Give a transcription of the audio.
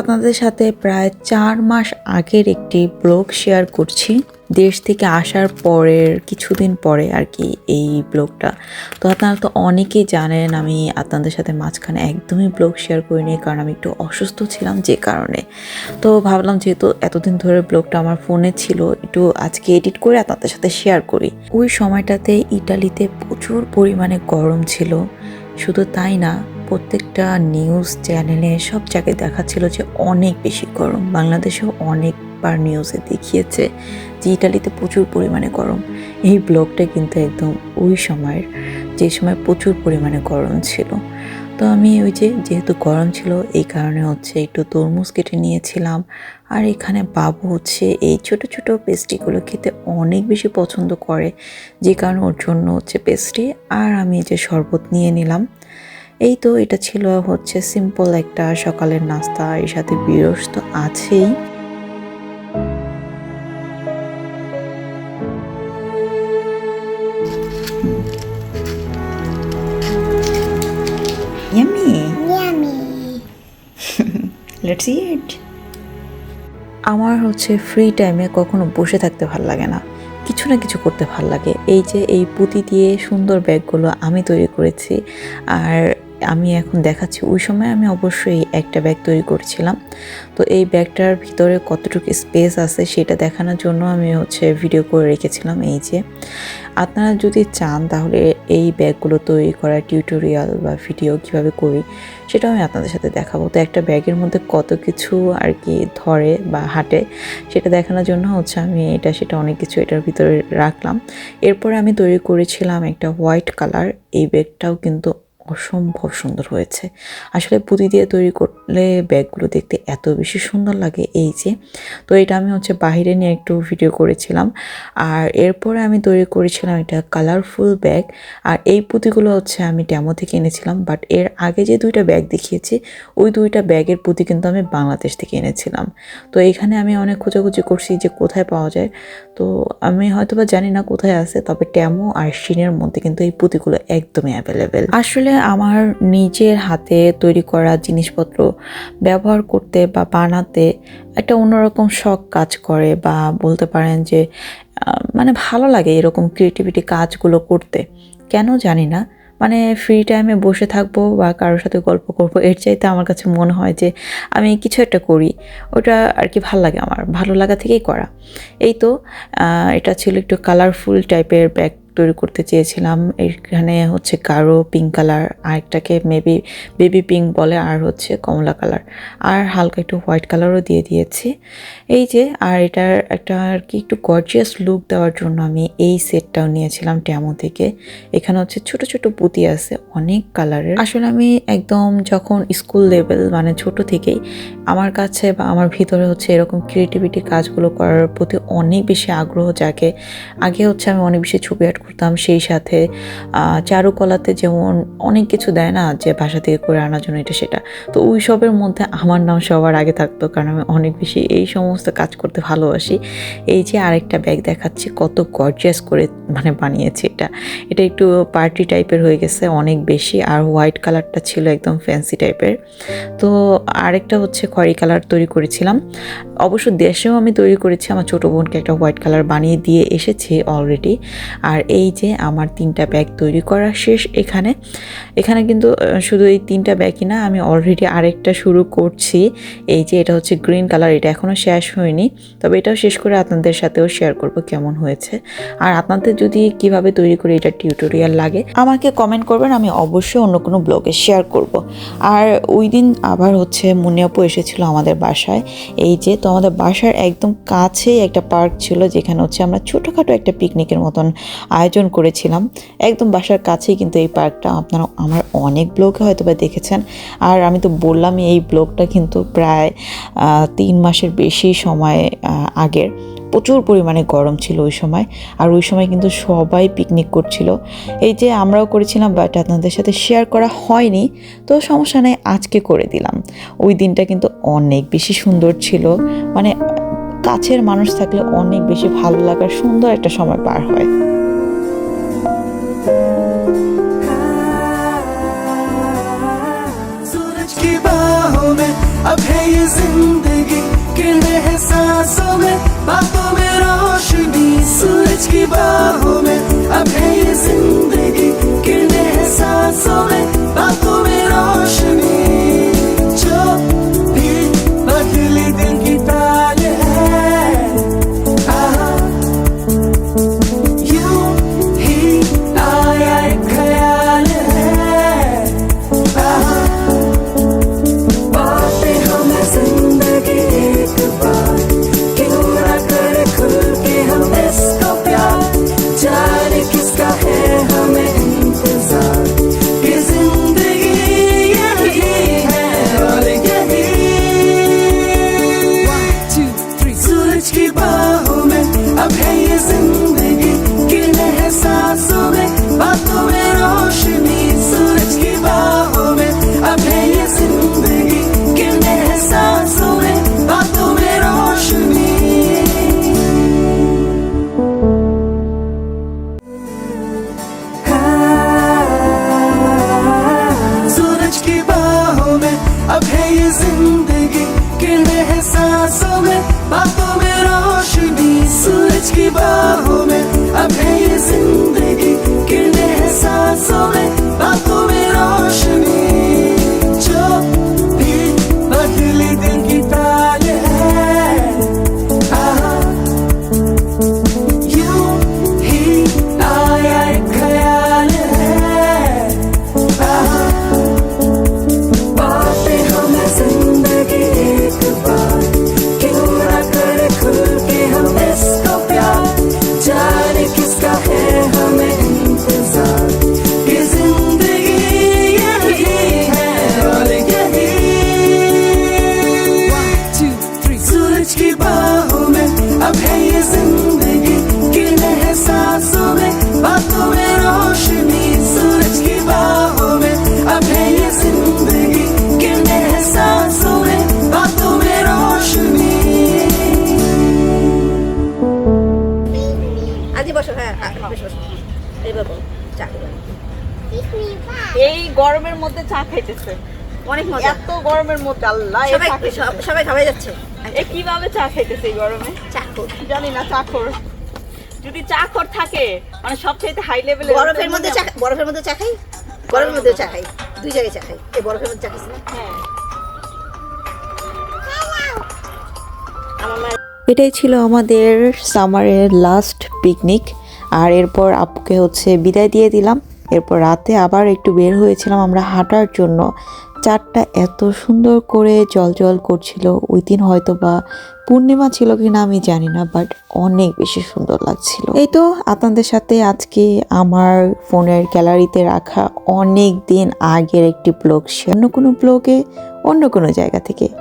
আপনাদের সাথে প্রায় চার মাস আগের একটি ব্লগ শেয়ার করছি। দেশ থেকে আসার পরের কিছুদিন পরে আর কি এই ব্লগটা। তো আপনারা তো অনেকেই জানেন, আমি আপনাদের সাথে মাঝখানে একদমই ব্লগ শেয়ার করিনি, কারণ আমি একটু অসুস্থ ছিলাম যে কারণে। তো ভাবলাম যেহেতু এতদিন ধরে ব্লগটা আমার ফোনে ছিল, একটু আজকে এডিট করে আপনাদের সাথে শেয়ার করি। ওই সময়টাতে ইটালিতে প্রচুর পরিমাণে গরম ছিল। শুধু তাই না প্রত্যেকটা নিউজ চ্যানেলে সব জায়গায় দেখাচ্ছিল যে অনেক বেশি গরম। বাংলাদেশেও অনেকবার নিউজে দেখিয়েছে যে ইটালিতে প্রচুর পরিমাণে গরম। এই ব্লগটা কিন্তু একদম ওই সময়ের, যে সময় প্রচুর পরিমাণে গরম ছিল। তো আমি ওই যে, যেহেতু গরম ছিল, এই কারণে হচ্ছে একটু তরমুজ কেটে নিয়েছিলাম। আর এখানে বাবু হচ্ছে এই ছোট ছোট পেস্ট্রিগুলো খেতে অনেক বেশি পছন্দ করে। যে কারণে ওর জন্য হচ্ছে পেস্ট্রি। আর আমি যে শরবত নিয়ে নিলাম। এই তো এটা ছিল হচ্ছে সিম্পল একটা সকালের নাস্তা এর সাথে বিরস তো আছেই Yummy. Yummy. আমার হচ্ছে ফ্রি টাইমে কখনো বসে থাকতে ভালো লাগে না কিছু না কিছু করতে ভালো লাগে এই যে এই পুঁতি দিয়ে সুন্দর ব্যাগগুলো আমি তৈরি করেছি আর আমি এখন দেখাচ্ছি, ওই সময় আমি অবশ্যই একটা ব্যাগ তৈরি করছিলাম। তো এই ব্যাগটার ভিতরে কতটুকু স্পেস আছে সেটা দেখানোর জন্য আমি হচ্ছে ভিডিও করে রেখেছিলাম এই যে। আপনারা যদি চান তাহলে এই ব্যাগগুলো তৈরি করার টিউটোরিয়াল বা ভিডিও কীভাবে করি সেটাও আমি আপনাদের সাথে দেখাবো। তো একটা ব্যাগের মধ্যে কত কিছু আর কি ধরে বা হাঁটে সেটা দেখানোর জন্য হচ্ছে আমি এটা, সেটা অনেক কিছু এটার ভিতরে রাখলাম। এরপরে আমি তৈরি করেছিলাম একটা হোয়াইট কালার এই ব্যাগটাও কিন্তু অসম্ভব সুন্দর হয়েছে। আসলে পুঁতি দিয়ে তৈরি করলে ব্যাগগুলো দেখতে এত বেশি সুন্দর লাগে এই যে। তো এটা আমি হচ্ছে বাইরে নিয়ে একটু ভিডিও করেছিলাম। আর এরপরে আমি তৈরি করেছিলাম একটা কালারফুল ব্যাগ আর এই পুঁতিগুলো হচ্ছে আমি ড্যামো থেকে এনেছিলাম। বাট এর আগে যে দুইটা ব্যাগ দেখিয়েছি, ওই দুইটা ব্যাগের পুঁতি কিন্তু আমি বাংলাদেশ থেকে এনেছিলাম। তো এখানে আমি অনেক খোঁজাখুঁজি করছি যে কোথায় পাওয়া যায়। তো আমি হয়তো বা জানি না কোথায় আছে, তবে ট্যামো আর শিনের মধ্যে কিন্তু এই পুঁতিগুলো একদমই অ্যাভেলেবেল আসলে আমার নিজের হাতে তৈরি করা জিনিসপত্র ব্যবহার করতে বা বানাতে একটা অন্যরকম শখ কাজ করে বা বলতে পারেন যে মানে ভালো লাগে এরকম ক্রিয়েটিভিটি কাজগুলো করতে। কেন জানি না। মানে ফ্রি টাইমে বসে থাকব বা কারোর সাথে গল্প করব, এর চাইতে আমার কাছে মনে হয় যে, আমি কিছু একটা করি। ওটা আর কি ভালো লাগে আমার, ভালো লাগা থেকেই করা। এই তো এটা ছিল একটু কালারফুল টাইপের ব্যাগ তৈরি করতে চেয়েছিলাম। এখানে হচ্ছে গাঢ় পিঙ্ক কালার আরেকটাকে মেবি বেবি পিঙ্ক বলে, আর হচ্ছে কমলা কালার আর হালকা একটু হোয়াইট কালারও দিয়ে দিয়েছি। এই যে, আর এটার একটা আর কি একটু গর্জিয়াস লুক দেওয়ার জন্য আমি এই সেটটাও নিয়েছিলাম ট্যামো থেকে। এখানে হচ্ছে ছোট ছোট পুঁতি আছে, অনেক কালারের আসলে আমি একদম যখন স্কুল লেভেল মানে ছোট থেকেই আমার কাছে বা আমার ভিতরে হচ্ছে এরকম ক্রিয়েটিভিটি কাজগুলো করার প্রতি অনেক বেশি আগ্রহ জাগে। আগে হচ্ছে আমি অনেক বেশি ছবি আর্ট করতাম, সেই সাথে চারুকলাতে যেমন অনেক কিছু দেয় না যে ভাষা থেকে করে আনার জন্য এটা সেটা। তো ওই সবের মধ্যে আমার নাম সবার আগে থাকতো কারণ আমি অনেক বেশি এই সমস্ত কাজ করতে ভালোবাসি। এই যে আরেকটা ব্যাগ দেখাচ্ছি, কত গর্জিয়াস করে মানে বানিয়েছি এটা। এটা একটু পার্টি টাইপের হয়ে গেছে, অনেক বেশি। আর হোয়াইট কালারটা ছিল একদম ফ্যান্সি টাইপের তো আরেকটা হচ্ছে খয়েরি কালার তৈরি করেছিলাম। অবশ্য দেশেও আমি তৈরি করেছি। আমার ছোটো বোনকে একটা হোয়াইট কালার বানিয়ে দিয়ে এসেছি অলরেডি আর এই যে আমার তিনটা ব্যাগ তৈরি করা শেষ এখানে। এখানে কিন্তু শুধু এই তিনটা ব্যাগই না, আমি অলরেডি আরেকটা শুরু করছি। এই যে এটা হচ্ছে গ্রিন কালার এটা এখনও শেষ হয়নি। তবে এটাও শেষ করে আপনাদের সাথেও শেয়ার করব কেমন হয়েছে। আর আপনাদের যদি কীভাবে তৈরি করে এটা টিউটোরিয়াল লাগে, আমাকে কমেন্ট করবেন, আমি অবশ্যই অন্য কোনো ব্লগে শেয়ার করব। আর ওই দিন আবার হচ্ছে মুনিয়াপু এসেছিল আমাদের বাসায়। এই যে, তো আমাদের বাসার একদম কাছেই একটা পার্ক ছিল, যেখানে হচ্ছে আমরা ছোটোখাটো একটা পিকনিকের মতন আয়োজন করেছিলাম। একদম বাসার কাছেই কিন্তু এই পার্কটা। আপনারা, আমার অনেক ব্লগে হয়তো বা দেখেছেন। আর আমি তো বললামই, এই ব্লগটা কিন্তু প্রায় তিন মাসের বেশি সময় আগের। প্রচুর পরিমাণে গরম ছিল ওই সময় আর ওই সময় কিন্তু সবাই পিকনিক করছিল এই যে আমরাও করেছিলাম বাট আপনাদের সাথে শেয়ার করা হয়নি তো সমস্যা নেই আজকে করে দিলাম ওই দিনটা কিন্তু অনেক বেশি সুন্দর ছিল মানে কাছের মানুষ থাকলে অনেক বেশি ভালো লাগার সুন্দর একটা সময় পার হয় सूरज की बाहों में अब है ये जिंदगी किरने हैं सांसों में Бабу ми роші, бісуречки бабу চা খাইতেছে। অনেক মজা। এত গরমের মধ্যে আল্লাহ সবাই সবাই যাচ্ছে। এ কীভাবে চা খাইতেছে এই গরমে? চা খাও। জানি না চাখর যদি চাখর থাকে মানে সবচেয়ে হাই লেভেলে বরফের মধ্যে চা বরফের মধ্যে চা খাই? গরমের মধ্যে চা খাই। দুই জায়গায় চা খাই। এই বরফের মধ্যে চা খাইছি না। হ্যাঁ। আমার এটাই ছিল আমাদের সামারের লাস্ট পিকনিক আর এরপর আপুকে হচ্ছে বিদায় দিয়ে দিলাম। এরপর রাতে আবার একটু বের হয়েছিলাম আমরা হাঁটার জন্য। চারটা এত সুন্দর করে জল জল করছিল, ওই দিন হয়তো বা পূর্ণিমা ছিল কি না আমি জানি না বাট অনেক বেশি সুন্দর লাগছিল। এই তো আপনাদের সাথে আজকে আমার ফোনের গ্যালারিতে রাখা অনেক দিন আগের একটি ব্লগ, সে অন্য কোনো ব্লগে, অন্য কোনো জায়গা থেকে।